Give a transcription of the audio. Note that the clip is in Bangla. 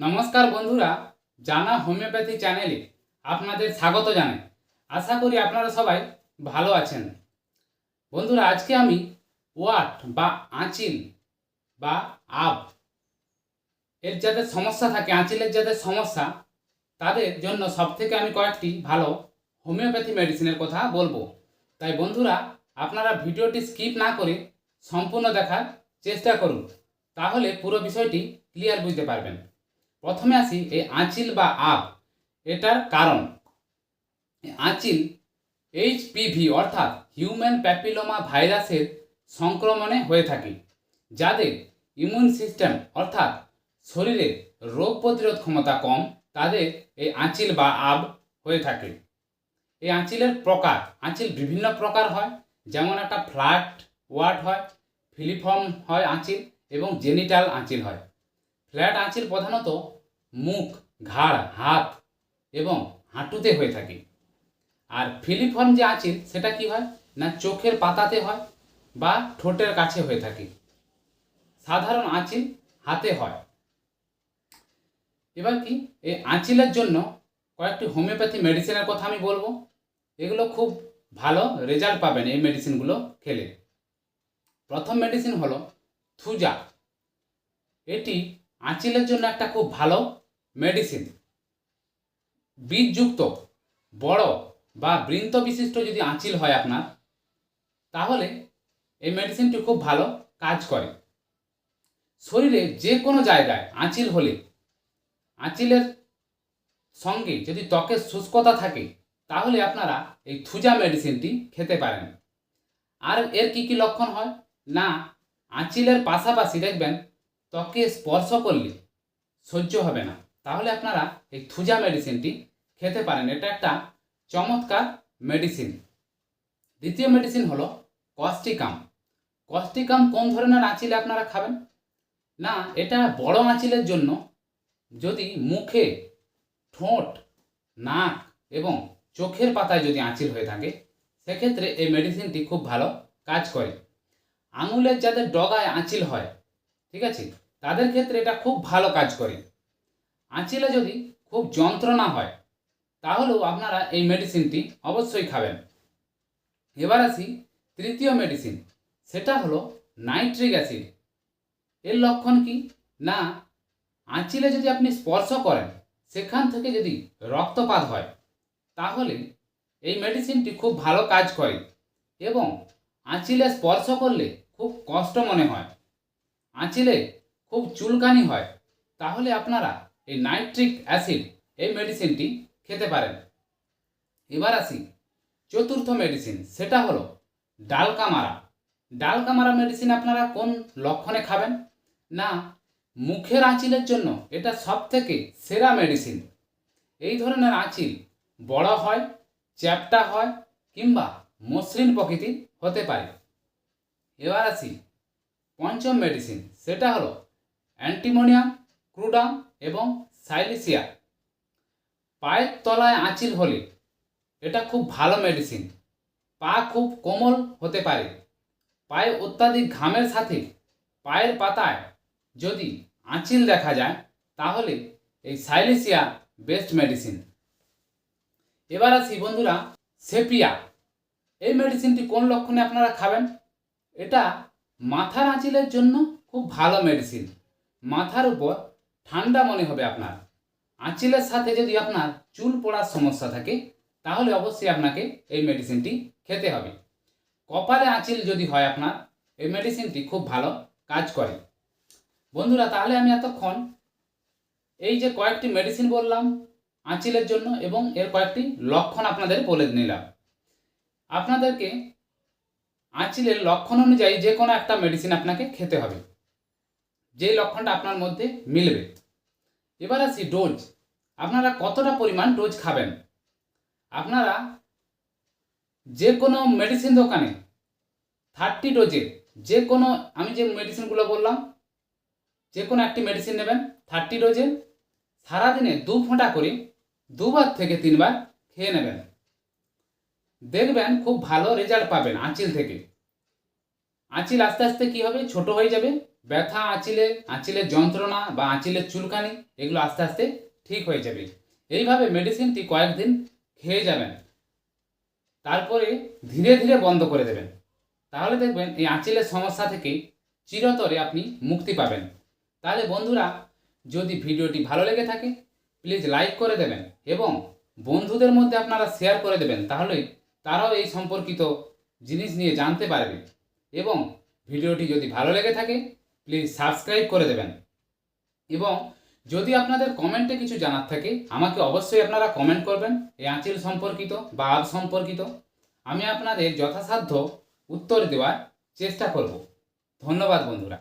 নমস্কার বন্ধুরা, জানা হোমিওপ্যাথি চ্যানেলে আপনাদের স্বাগত জানাই। আশা করি আপনারা সবাই ভালো আছেন। বন্ধুরা, আজকে আমি ওয়াট বা আঁচিল বা আব, এর যাদের সমস্যা থাকে, আঁচিলের যাদের সমস্যা, তাদের জন্য সবথেকে আমি কয়েকটি ভালো হোমিওপ্যাথি মেডিসিনের কথা বলব। তাই বন্ধুরা, আপনারা ভিডিওটি স্কিপ না করে সম্পূর্ণ দেখার চেষ্টা করুন, তাহলে পুরো বিষয়টি ক্লিয়ার বুঝতে পারবেন। প্রথমে আসি এই আঁচিল বা আপ এটার কারণ। আঁচিল এইচপিভি অর্থাৎ হিউম্যান প্যাপিলোমা ভাইরাসের সংক্রমণে হয়ে থাকে, যাদের ইমিউন সিস্টেম অর্থাৎ শরীরে রোগ প্রতিরোধ ক্ষমতা কম, তাদের এই আঁচিল বা আব হয়ে থাকে। এই আঁচিলের প্রকার, আঁচিল বিভিন্ন প্রকার হয়, যেমন একটা ফ্ল্যাট ওয়ার্ড হয় ফিলিফর্ম হয় আঁচিল এবং জেনিটাল আঁচিল হয়। ফ্ল্যাট আঁচিল প্রধানত মুখ, ঘাড়, হাত এবং হাঁটুতে হয়ে থাকে। আর ফিলিফর্ম যে আঁচিল, সেটা কি হয়? না চোখের পাতাতে হয় বা ঠোঁটের কাছে হয়ে থাকে। সাধারণ আঁচিল হাতে হয়। এবার কি? এই আঁচিলের জন্য কয়েকটি হোমিওপ্যাথি মেডিসিনের কথা আমি বলব। এগুলো খুব ভালো রেজাল্ট পাবেন এই মেডিসিনগুলো খেলে। প্রথম মেডিসিন হলো থুজা। এটি আঁচিলের জন্য একটা খুব ভালো মেডিসিন। বীজযুক্ত, বড় বা বৃন্ত বিশিষ্ট যদি আঁচিল হয় আপনার, তাহলে এই মেডিসিনটি খুব ভালো কাজ করে। শরীরে যে কোনো জায়গায় আঁচিল হলে, আঁচিলের সঙ্গে যদি ত্বকের শুষ্কতা থাকে, তাহলে আপনারা এই থুজা মেডিসিনটি খেতে পারেন। আর এর কি কি লক্ষণ হয়? না, আঁচিলের পাশাপাশি দেখবেন ত্বকে স্পর্শ করলে সহ্য হবে না। তাহলে আপনারা এই থুজা মেডিসিনটি খেতে পারেন। এটা একটা চমৎকার মেডিসিন দ্বিতীয় মেডিসিন হলো কস্টিকাম কস্টিকাম কোন ধরনের আঁচিলে আপনারা খাবেন? না, এটা বড় আঁচিলের জন্য যদি মুখে ঠোঁট, নাক এবং চোখের পাতায় যদি আঁচিল হয়ে থাকে, সেক্ষেত্রে এই মেডিসিনটি খুব ভালো কাজ করে। আঙুলের যাদের ডগায় আঁচিল হয়, ঠিক আছে? তাদের ক্ষেত্রে এটা খুব ভালো কাজ করে। আঁচিলে যদি খুব যন্ত্রণা হয়, তাহলেও আপনারা এই মেডিসিনটি অবশ্যই খাবেন। এবার আসি তৃতীয় মেডিসিন সেটা হলো নাইট্রিক অ্যাসিড এর লক্ষণ কি? না, আঁচিলে যদি আপনি স্পর্শ করেন, সেখান থেকে যদি রক্তপাত হয়, তাহলে এই মেডিসিনটি খুব ভালো কাজ করে এবং আঁচিলে স্পর্শ করলে খুব কষ্ট মনে হয়। আঁচিলে খুব চুলকানি হয়, তাহলে আপনারা এই নাইট্রিক অ্যাসিড এই মেডিসিনটি খেতে পারেন। এবার আসি চতুর্থ মেডিসিন সেটা হলো ডালকামারা। ডালকামারা মেডিসিন আপনারা কোন লক্ষণে খাবেন? না, মুখের আঁচিলের জন্য এটা সব থেকে সেরা মেডিসিন এই ধরনের আঁচিল বড় হয়, চ্যাপটা হয় কিংবা মসৃণ প্রকৃতির হতে পারে। এবার আসি পঞ্চম মেডিসিন সেটা হলো অ্যান্টিমোনিয়াম ক্রুডাম এবং সাইলিসিয়া, পায়ের তলায় আঁচিল হলে, এটা খুব ভালো মেডিসিন পা খুব কোমল হতে পারে। পায়ে অত্যাধিক ঘামের সাথে পায়ের পাতায় যদি আঁচিল দেখা যায়, তাহলে এই সাইলিসিয়া বেস্ট মেডিসিন এবার আসি বন্ধুরা, সেপিয়া। এই মেডিসিনটি কোন লক্ষণে আপনারা খাবেন? এটা মাথার আঁচিলের জন্য খুব ভালো মেডিসিন মাথার উপর ঠান্ডা মনে হবে আপনার। আঁচিলের সাথে যদি আপনার চুল পড়ার সমস্যা থাকে, তাহলে অবশ্যই আপনাকে এই মেডিসিনটি খেতে হবে। কপালে আঁচিল যদি হয় আপনার, এই মেডিসিনটি খুব ভালো কাজ করে। বন্ধুরা, তাহলে আমি এতক্ষণ এই যে কয়েকটি মেডিসিন বললাম আঁচিলের জন্য এবং এর কয়েকটি লক্ষণ আপনাদের বলে নিলাম। আপনাদেরকে আঁচিলের লক্ষণ অনুযায়ী যে কোনো একটা মেডিসিন আপনাকে খেতে হবে। যেই লক্ষণটা আপনার মধ্যে মিলবে। এবার আসি ডোজ আপনারা কতটা পরিমাণ ডোজ খাবেন? আপনারা যে কোনো মেডিসিন দোকানে থার্টি ডোজে যে কোনো আমি যে মেডিসিনগুলো বললাম যে কোনো একটি মেডিসিন নেবেন থার্টি ডোজে সারাদিনে দু ফোঁটা করে দুবার থেকে তিনবার খেয়ে নেবেন। দেখবেন খুব ভালো রেজাল্ট পাবেন আঁচিল থেকে। আঁচিল আস্তে আস্তে কী হবে? ছোট হয়ে যাবে ব্যথা, আঁচিলে, আঁচিলের যন্ত্রণা বা আঁচিলের চুলকানি, এগুলো আস্তে আস্তে ঠিক হয়ে যাবে। এইভাবে মেডিসিনটি কয়েকদিন খেয়ে যাবেন। তারপরে ধীরে ধীরে বন্ধ করে দেবেন। তাহলে দেখবেন এই আঁচিলের সমস্যা থেকে চিরতরে আপনি মুক্তি পাবেন। তাহলে বন্ধুরা, যদি ভিডিওটি ভালো লেগে থাকে প্লিজ লাইক করে দেবেন এবং বন্ধুদের মধ্যে আপনারা শেয়ার করে দেবেন, তাহলে তারাও এই সম্পর্কিত জিনিস নিয়ে জানতে পারবে। এবং ভিডিওটি যদি ভালো লেগে থাকে প্লিজ সাবস্ক্রাইব করে দেবেন। এবং যদি আপনাদের কমেন্টে কিছু জানার থাকে, আমাকে অবশ্যই আপনারা কমেন্ট করবেন, এই আঁচিল সম্পর্কিত বা আব সম্পর্কিত। আমি আপনাদের যথাসাধ্য উত্তর দেওয়ার চেষ্টা করব। ধন্যবাদ বন্ধুরা।